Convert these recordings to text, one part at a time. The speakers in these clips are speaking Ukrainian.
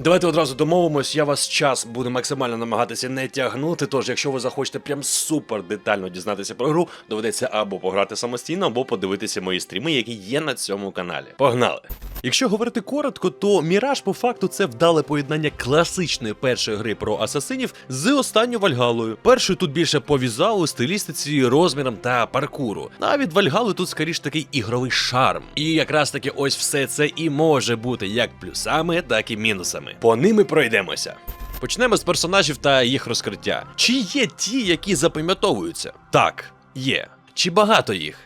Давайте одразу домовимось, я вас час буду максимально намагатися не тягнути. Тож, якщо ви захочете прям супер детально дізнатися про гру, доведеться або пограти самостійно, або подивитися мої стріми, які є на цьому каналі. Погнали! Якщо говорити коротко, то Міраж по факту це вдале поєднання класичної першої гри про асасинів з останньою Вальгалою. Першою тут більше по візуалу, стилістиці, розмірам та паркуру. А від Вальгали тут скоріш такий ігровий шарм. І якраз таки ось все це і може бути як плюсами, так і мінусами. По ними пройдемося. Почнемо з персонажів та їх розкриття. Чи є ті, які запам'ятовуються? Так, є. Чи багато їх?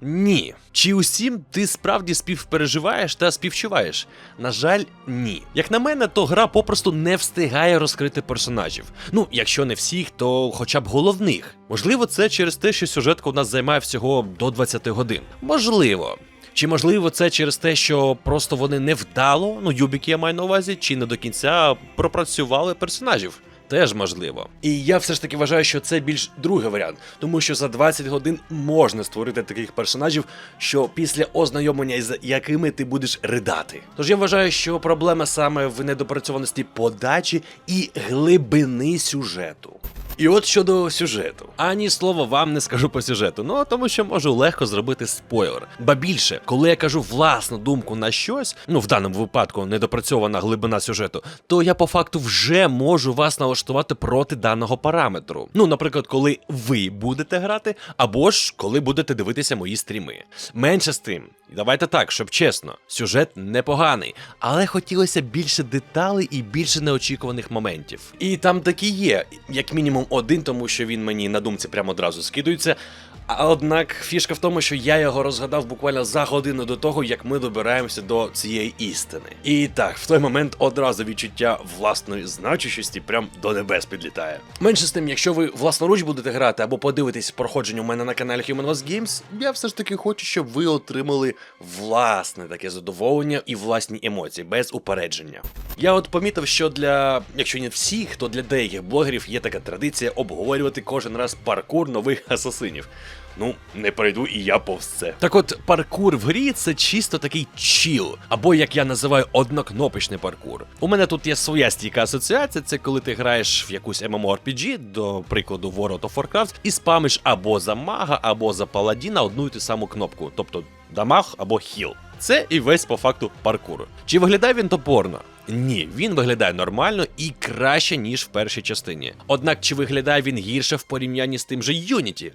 Ні. Чи усім ти справді співпереживаєш та співчуваєш? На жаль, ні. Як на мене, то гра попросту не встигає розкрити персонажів. Ну, якщо не всіх, то хоча б головних. Можливо, це через те, що сюжетка у нас займає всього до 20 годин. Можливо. Чи можливо це через те, що просто вони невдало, ну юбіки я маю на увазі, чи не до кінця пропрацювали персонажів? Теж можливо. І я все ж таки вважаю, що це більш другий варіант, тому що за 20 годин можна створити таких персонажів, що після ознайомлення із якими ти будеш ридати. Тож я вважаю, що проблема саме в недопрацьованості подачі і глибини сюжету. І от щодо сюжету. Ані слова вам не скажу по сюжету, ну тому що можу легко зробити спойлер. Ба більше, коли я кажу власну думку на щось, ну в даному випадку недопрацьована глибина сюжету, то я по факту вже можу вас налаштувати проти даного параметру. Ну, наприклад, коли ви будете грати, або ж коли будете дивитися мої стріми. Менше з тим, давайте так, щоб чесно, сюжет непоганий, але хотілося більше деталей і більше неочікуваних моментів. І там такі є, як мінімум один, тому що він мені на думці прямо одразу скидується. Однак фішка в тому, що я його розгадав буквально за годину до того, як ми добираємося до цієї істини. І так, в той момент одразу відчуття власної значущості прям до небес підлітає. Менше з тим, якщо ви власноруч будете грати або подивитесь проходження у мене на каналі Human Wars Games, я все ж таки хочу, щоб ви отримали власне таке задоволення і власні емоції без упередження. Я от помітив, що для, якщо не всіх, то для деяких блогерів є така традиція обговорювати кожен раз паркур нових асасинів. Ну, не пройду і я повз це. Так от, паркур в грі це чисто такий чіл, або як я називаю однокнопочний паркур. У мене тут є своя стійка асоціація, це коли ти граєш в якусь MMORPG, до прикладу World of Warcraft, і спамиш або за мага, або за паладіна одну і ту саму кнопку, тобто дамаг або хіл. Це і весь по факту паркур. Чи виглядає він топорно? Ні, він виглядає нормально і краще, ніж в першій частині. Однак чи виглядає він гірше в порівнянні з тим же Unity?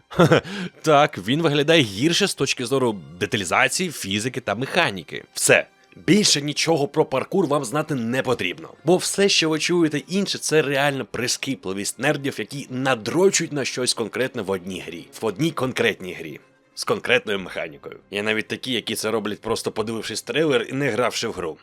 Так, він виглядає гірше з точки зору деталізації, фізики та механіки. Все. Більше нічого про паркур вам знати не потрібно. Бо все, що ви чуєте інше, це реально прискіпливість нердів, які надрочують на щось конкретне в одній грі, в одній конкретній грі. З конкретною механікою. Є навіть такі, які це роблять просто подивившись трейлер і не гравши в гру.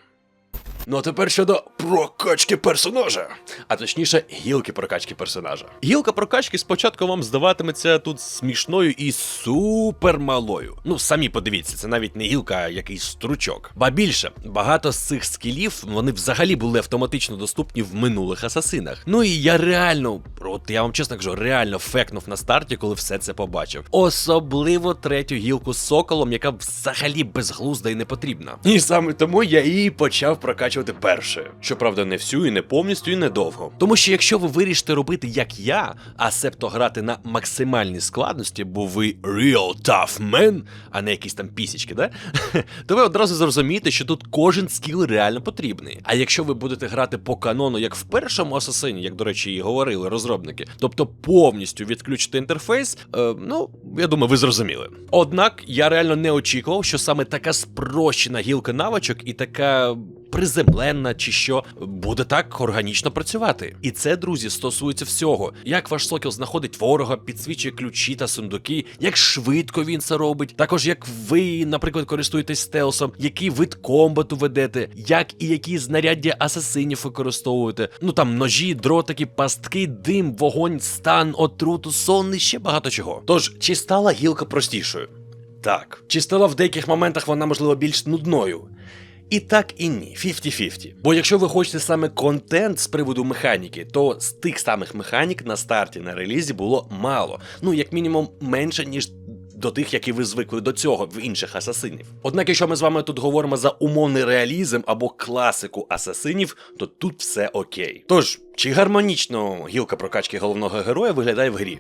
Ну а тепер щодо прокачки персонажа, а точніше, гілки прокачки персонажа. Гілка прокачки спочатку вам здаватиметься тут смішною і супермалою. Ну самі подивіться, це навіть не гілка, а якийсь стручок. Ба більше, багато з цих скілів вони взагалі були автоматично доступні в минулих асасинах. Ну і я реально, от я вам чесно кажу, реально фекнув на старті, коли все це побачив. Особливо третю гілку з соколом, яка взагалі безглузда і не потрібна. І саме тому я її почав прокачувати першою. Щоправда, не всю і не повністю, і недовго. Тому що якщо ви вирішите робити як я, а себто грати на максимальній складності, бо ви real tough man, а не якісь там пісічки, да? то ви одразу зрозумієте, що тут кожен скіл реально потрібний. А якщо ви будете грати по канону, як в першому асасині, як до речі, і говорили розробники, тобто повністю відключити інтерфейс, е, ну я думаю, ви зрозуміли. Однак я реально не очікував, що саме така спрощена гілка навичок і така. Приземленна чи що буде так органічно працювати, і це, друзі, стосується всього. Як ваш сокіл знаходить ворога, підсвічує ключі та сундуки, як швидко він це робить. Також як ви, наприклад, користуєтесь стелсом, який вид комбату ведете, як і які знаряддя асасинів використовуєте. Ну там ножі, дротики, пастки, дим, вогонь, стан, отруту, сон і ще багато чого. Тож, чи стала гілка простішою? Так. Чи стала в деяких моментах вона, можливо, більш нудною? І так і ні, 50-50. Бо якщо ви хочете саме контент з приводу механіки, то з тих самих механік на старті на релізі було мало. Ну, як мінімум, менше, ніж до тих, які ви звикли до цього в інших асасинів. Однак, якщо ми з вами тут говоримо за умовний реалізм або класику асасинів, то тут все окей. Тож, чи гармонічно гілка прокачки головного героя виглядає в грі?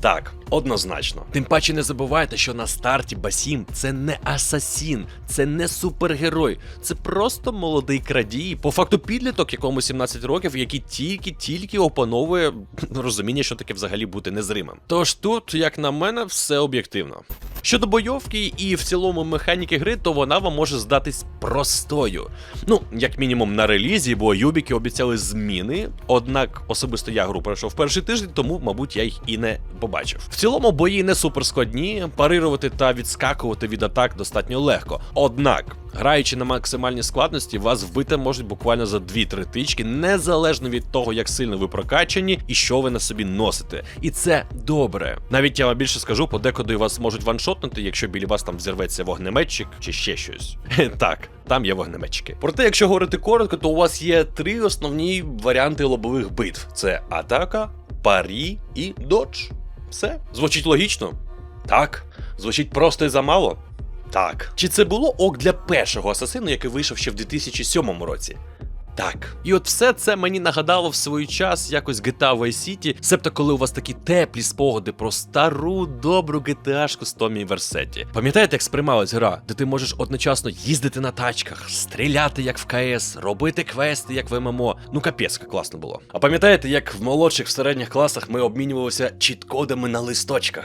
Так, однозначно. Тим паче не забувайте, що на старті Басім це не асасін, це не супергерой, це просто молодий крадій, по факту підліток, якому 17 років, який тільки-тільки опановує розуміння, що таке взагалі бути незримим. Тож тут, як на мене, все об'єктивно. Щодо бойовки і в цілому механіки гри, то вона вам може здатись простою. Ну, як мінімум на релізі, бо Юбіки обіцяли зміни. Однак особисто я гру пройшов перший тиждень, тому, мабуть, я їх і не побачив. В цілому бої не суперскладні, парирувати та відскакувати від атак достатньо легко. Однак, граючи на максимальній складності, вас вбити можуть буквально за 2-3 тички, незалежно від того, як сильно ви прокачані і що ви на собі носите. І це добре. Навіть я вам більше скажу, подекуди вас можуть ваншотнути, якщо біля вас там взірветься вогнеметчик чи ще щось. Так. Там є вогнеметчики. Проте, якщо говорити коротко, то у вас є три основні варіанти лобових битв: це атака, парі і додж. Все. Звучить логічно? Так. Звучить просто і замало? Так. Чи це було ок для першого асасину, який вийшов ще в 2007 році? Так. І от все це мені нагадало в свій час якось GTA Vice City, себто коли у вас такі теплі спогади про стару добру GTA-шку з Томі Версеті. Пам'ятаєте, як сприймалась гра, де ти можеш одночасно їздити на тачках, стріляти як в КС, робити квести як в ММО. Ну капець, класно було. А пам'ятаєте, як в молодших в середніх класах ми обмінювалися чіткодами на листочках?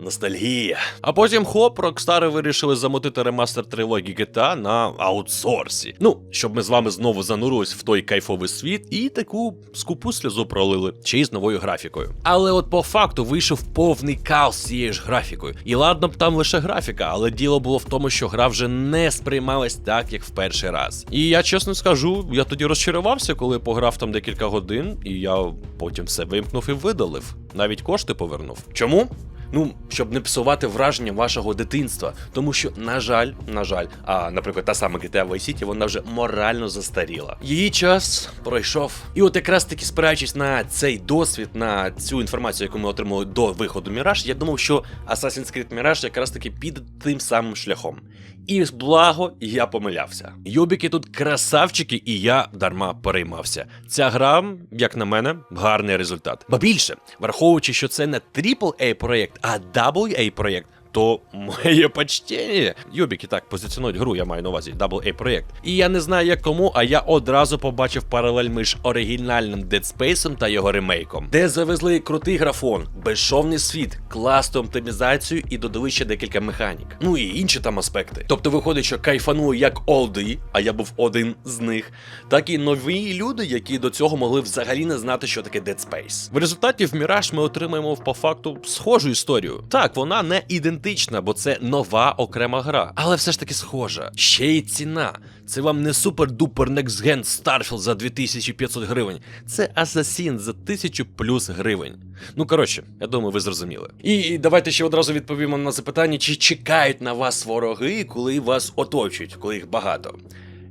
Ностальгія. А потім хоп, Rockstar вирішили замотити ремастер трилогії GTA на аутсорсі. Ну, щоб ми з вами знову занурились в той кайфовий світ і таку скупу сльозу пролили, чи з новою графікою. Але от по факту вийшов повний каос з цією ж графікою. І ладно б там лише графіка, але діло було в тому, що гра вже не сприймалась так, як в перший раз. І я чесно скажу, я тоді розчарувався, коли пограв там декілька годин, і я потім все вимкнув і видалив. Навіть кошти повернув. Чому? Ну, щоб не псувати враження вашого дитинства. Тому що, на жаль, на жаль, а наприклад, та сама GTA Vice City, вона вже морально застаріла. Її час пройшов. І от якраз таки спираючись на цей досвід, на цю інформацію, яку ми отримали до виходу Mirage, я думав, що Assassin's Creed Mirage якраз таки піде тим самим шляхом. І благо я помилявся. Юбіки тут красавчики, і я дарма переймався. Ця гра, як на мене, гарний результат. Ба більше, враховуючи, що це не AAA проєкт, а WA проєкт. То моє почтення. Юбіки так позиціонують гру, я маю на увазі AA проєкт. І я не знаю як кому, а я одразу побачив паралель між оригінальним Dead Space та його ремейком, де завезли крутий графон, безшовний світ, класну оптимізацію і додали ще декілька механік. Ну і інші там аспекти. Тобто виходить, що кайфанули як олди, а я був один з них, так і нові люди, які до цього могли взагалі не знати, що таке Dead Space. В результаті в Mirage ми отримаємо по факту схожу історію. Так, вона не ідентична, бо це нова окрема гра, але все ж таки схожа. Ще й ціна. Це вам не супер-дупер Next Gen Starfield за 2500 гривень. Це Assassin за 1000 плюс гривень. Ну коротше, я думаю, ви зрозуміли. І давайте ще одразу відповімо на запитання, чи чекають на вас вороги, коли вас оточують, коли їх багато.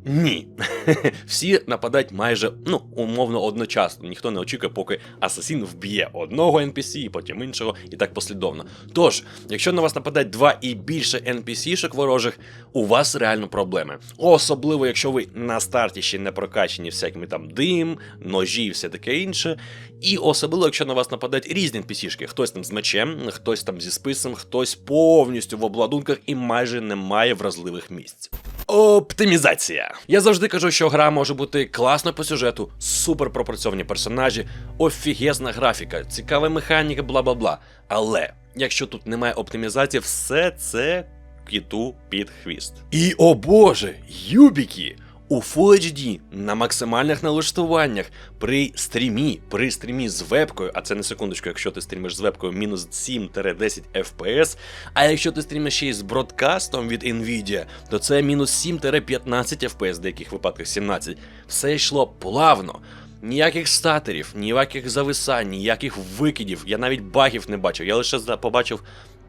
Ні. Всі нападають майже ну, умовно одночасно. Ніхто не очікує, поки асасін вб'є одного NPC, потім іншого, і так послідовно. Тож, якщо на вас нападають два і більше NPC-шок ворожих, у вас реально проблеми. Особливо, якщо ви на старті ще не прокачені всякими там дим, ножі і все таке інше. І особливо, якщо на вас нападають різні NPC-шки. хтось там з мечем, хтось там зі списом, хтось повністю в обладунках і майже немає вразливих місць. Оптимізація. Я завжди кажу, що гра може бути класно по сюжету, супер пропрацьовані персонажі, офігезна графіка, цікава механіка, бла бла бла. Але якщо тут немає оптимізації, все це кіту під хвіст. І о боже, юбіки! У Full HD на максимальних налаштуваннях при стрімі, при стрімі з вебкою, а це не секундочку, якщо ти стрімиш з вебкою мінус 7-10 FPS, а якщо ти стрімиш ще й з бродкастом від Nvidia, то це мінус 7-15 FPS, в деяких випадках 17. Все йшло плавно. Ніяких статерів, ніяких зависань, ніяких викидів. Я навіть багів не бачив. Я лише побачив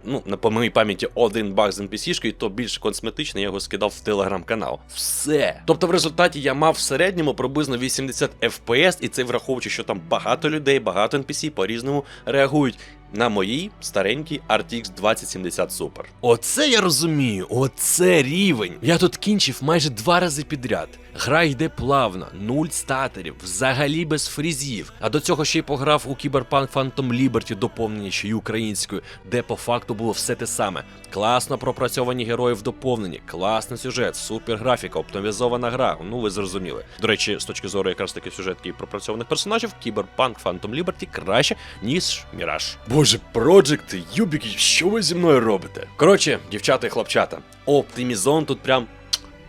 ну, на по моїй пам'яті один баг з NPC-шкою, то більш косметичний, я його скидав в телеграм-канал. Все. Тобто в результаті я мав в середньому приблизно 80 FPS, і це враховуючи, що там багато людей, багато NPC по-різному реагують. На моїй старенькій RTX 2070 Super. Оце я розумію, оце рівень. Я тут кінчив майже два рази підряд. Гра йде плавно, нуль статерів, взагалі без фрізів. А до цього ще й пограв у Cyberpunk Phantom Liberty, доповнені ще й українською, де по факту було все те саме. Класно пропрацьовані герої в доповненні, класний сюжет, супер графіка, оптимізована гра. Ну ви зрозуміли. До речі, з точки зору якраз таки сюжетки і пропрацьованих персонажів, Cyberpunk Phantom Liberty краще, ніж Міраж. Боже, Project, юбіки, що ви зі мною робите? Коротше, дівчата і хлопчата, оптимізон тут прям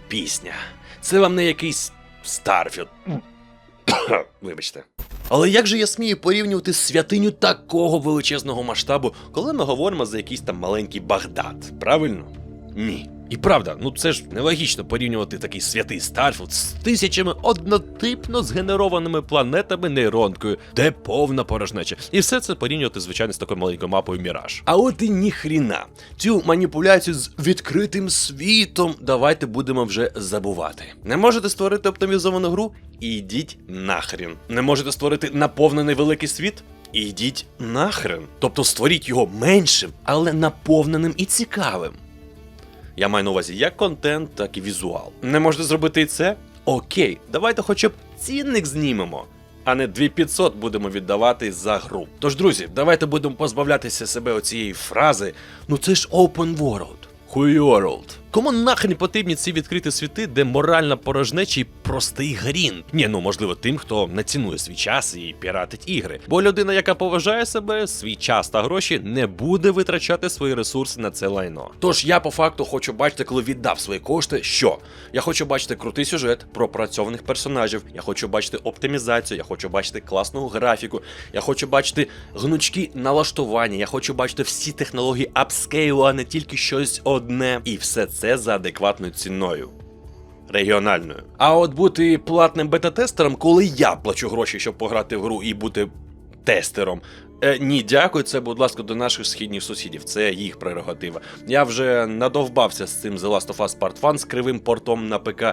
пісня. Це вам не якийсь Старфілд. Вибачте. Але як же я смію порівнювати святиню такого величезного масштабу, коли ми говоримо за якийсь там маленький Багдад? Правильно? Ні. І правда, ну це ж нелогічно порівнювати такий святий Старфілд з тисячами однотипно згенерованими планетами нейронкою, де повна порожнеча. І все це порівнювати, звичайно, з такою маленькою мапою Міраж. А от і ніхріна. Цю маніпуляцію з відкритим світом давайте будемо вже забувати. Не можете створити оптимізовану гру? Ідіть нахрін. Не можете створити наповнений великий світ? Ідіть нахрен. Тобто створіть його меншим, але наповненим і цікавим. Я маю на увазі як контент, так і візуал. Не можете зробити і це? Окей, давайте хоча б цінник знімемо. А не 2500 будемо віддавати за гру. Тож, друзі, давайте будемо позбавлятися себе оцієї фрази. Ну це ж open world. World. Кому нахрен потрібні ці відкриті світи, де моральна порожнеча і простий грін? Ні, ну можливо, тим, хто не цінує свій час і піратить ігри. Бо людина, яка поважає себе, свій час та гроші, не буде витрачати свої ресурси на це лайно. Тож я по факту хочу бачити, коли віддав свої кошти, що я хочу бачити крутий сюжет, пропрацьованих персонажів. Я хочу бачити оптимізацію, я хочу бачити класну графіку, я хочу бачити гнучкі налаштування, я хочу бачити всі технології апскейлу, а не тільки щось одне. І все це за адекватною ціною. Регіональною. А от бути платним бета-тестером, коли я плачу гроші, щоб пограти в гру і бути тестером. Е, ні, дякую, це, будь ласка, до наших східних сусідів. Це їх прерогатива. Я вже надовбався з цим The Last of Us Part 1 з кривим портом на ПК,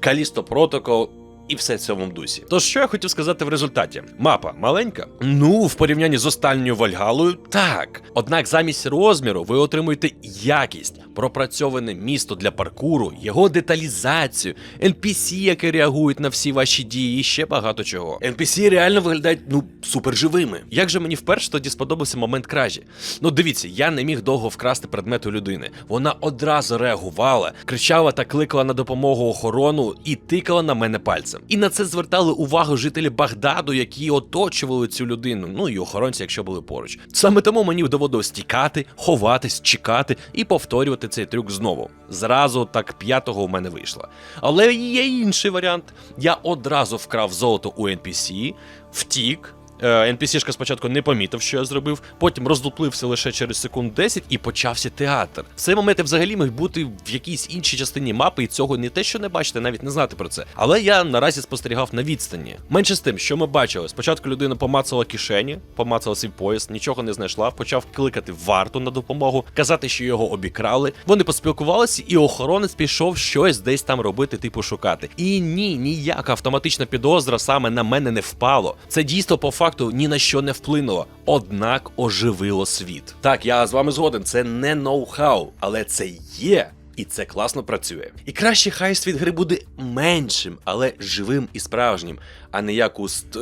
Калісто Protocol. І все в цьому дусі. Тож що я хотів сказати в результаті? Мапа маленька? Ну, в порівнянні з останньою Вальгалою, так. Однак замість розміру ви отримуєте якість, пропрацьоване місто для паркуру, його деталізацію, NPC, які реагують на всі ваші дії, і ще багато чого. NPC реально виглядають ну суперживими. Як же мені вперше тоді сподобався момент кражі? Ну дивіться, я не міг довго вкрасти предмет у людини. Вона одразу реагувала, кричала та кликала на допомогу охорону і тикала на мене пальцем. І на це звертали увагу жителі Багдаду, які оточували цю людину. Ну і охоронці, якщо були поруч. Саме тому мені доводилось тікати, ховатись, чекати і повторювати цей трюк знову. Зразу так п'ятого у мене вийшло. Але є інший варіант. Я одразу вкрав золото у NPC, втік. Е, NPC-шка спочатку не помітив, що я зробив, потім роздуплився лише через секунд 10 і почався театр. В цей момент я взагалі міг бути в якійсь іншій частині мапи, і цього не те, що не бачите, навіть не знати про це. Але я наразі спостерігав на відстані. Менше з тим, що ми бачили, спочатку людина помацала кишені, помацала свій пояс, нічого не знайшла, почав кликати варту на допомогу, казати, що його обікрали. Вони поспілкувалися, і охоронець пішов щось десь там робити, типу шукати. І ні, ніяка автоматична підозра саме на мене не впало. Це дійство по факту ні на що не вплинуло, однак оживило світ. Так, я з вами згоден, це не ноу-хау, але це є. І це класно працює. І краще хай світ гри буде меншим, але живим і справжнім, а не як у ст.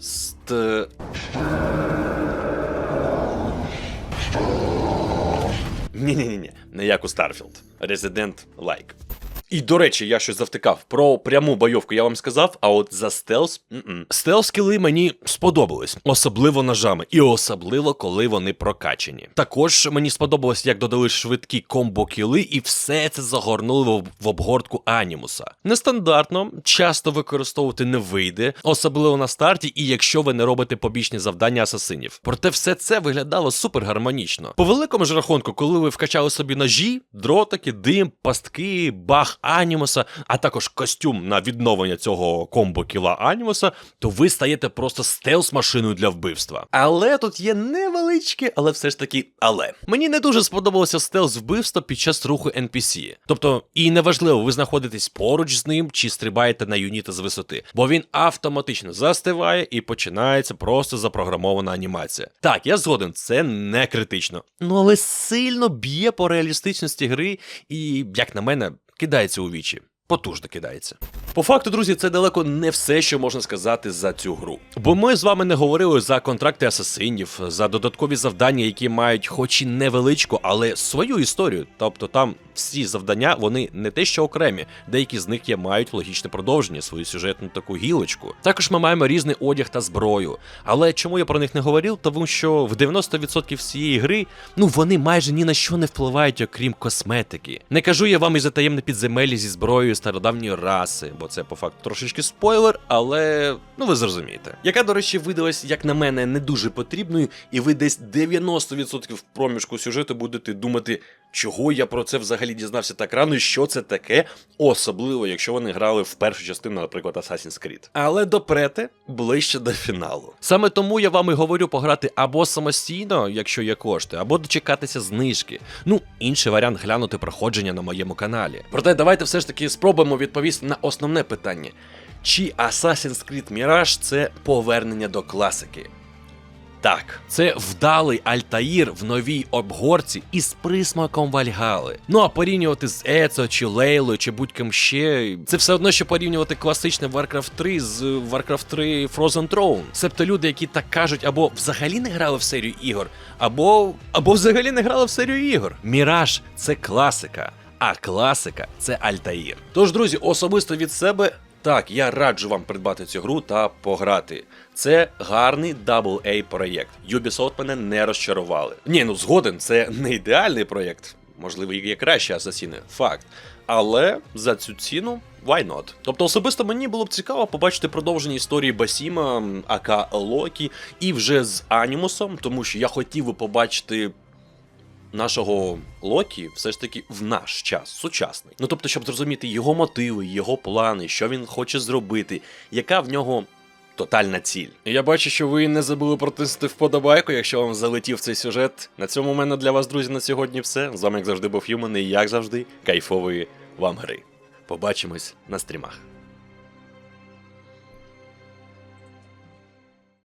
ст. Ні-ні-ні, не як у Starfield. Resident Like. І до речі, я щось завтикав. Про пряму бойовку я вам сказав, а от за стелс. Стелс кіли мені сподобались, особливо ножами, і особливо коли вони прокачені. Також мені сподобалось, як додали швидкі комбо-кіли, і все це загорнули в обгортку анімуса. Нестандартно, часто використовувати не вийде, особливо на старті, і якщо ви не робите побічні завдання асасинів. Проте все це виглядало супер гармонічно. По великому ж рахунку, коли ви вкачали собі ножі, дротики, дим, пастки, бах всіх Анімуса, а також костюм на відновлення цього комбо кіла Анімуса, то ви стаєте просто стелс-машиною для вбивства. Але тут є невеличке, але все ж таки, але мені не дуже сподобалося стелс вбивство під час руху NPC. Тобто, і неважливо, ви знаходитесь поруч з ним чи стрибаєте на юніта з висоти, бо він автоматично застиває і починається просто запрограмована анімація. Так, я згоден, це не критично. Ну але сильно б'є по реалістичності гри і, як на мене, кидається у вічі. Потужно кидається. По факту, друзі, це далеко не все, що можна сказати за цю гру. Бо ми з вами не говорили за контракти асасинів, за додаткові завдання, які мають, хоч і невеличку, але свою історію. Тобто там всі завдання, вони не те, що окремі, деякі з них є мають логічне продовження, свою сюжетну таку гілочку. Також ми маємо різний одяг та зброю. Але чому я про них не говорив? Тому що в 90% всієї гри, ну вони майже ні на що не впливають, окрім косметики. Не кажу я вам і за таємне підземелі зі зброєю стародавньої раси, бо це по факту трошечки спойлер, але ну ви зрозумієте. Яка, до речі, видалась, як на мене, не дуже потрібною, і ви десь 90% в проміжку сюжету будете думати, чого я про це взагалі дізнався так рано, і що це таке, особливо, якщо вони грали в першу частину, наприклад, Assassin's Creed. Але допрете ближче до фіналу. Саме тому я вам і говорю пограти або самостійно, якщо є кошти, або дочекатися знижки. Ну, інший варіант глянути проходження на моєму каналі. Проте давайте все ж таки спробуємо відповісти на основне питання: чи Assassin's Creed Mirage це повернення до класики? Так, це вдалий Альтаїр в новій обгорці із присмаком Вальгали. Ну а порівнювати з Ецо чи Лейлою чи будь-ким ще, це все одно, що порівнювати класичне Warcraft 3 з Warcraft 3 Frozen Throne. Себто люди, які так кажуть, або взагалі не грали в серію ігор, або або взагалі не грали в серію ігор. Міраж це класика. А класика це Альтаїр. Тож, друзі, особисто від себе так, я раджу вам придбати цю гру та пограти. Це гарний AA проєкт. Ubisoft мене не розчарували. Ні, ну згоден, це не ідеальний проєкт. Можливо, є краще асасіни, факт. Але за цю ціну. Why not? Тобто особисто мені було б цікаво побачити продовження історії Басіма, АК Локі, і вже з Анімусом, тому що я хотів би побачити нашого Локі все ж таки в наш час, сучасний. Ну тобто, щоб зрозуміти його мотиви, його плани, що він хоче зробити, яка в нього. Тотальна ціль. Я бачу, що ви не забули протиснути вподобайку, якщо вам залетів цей сюжет. На цьому у мене для вас, друзі, на сьогодні все. З вами, як завжди, був Юман, і як завжди, кайфової вам гри. Побачимось на стрімах.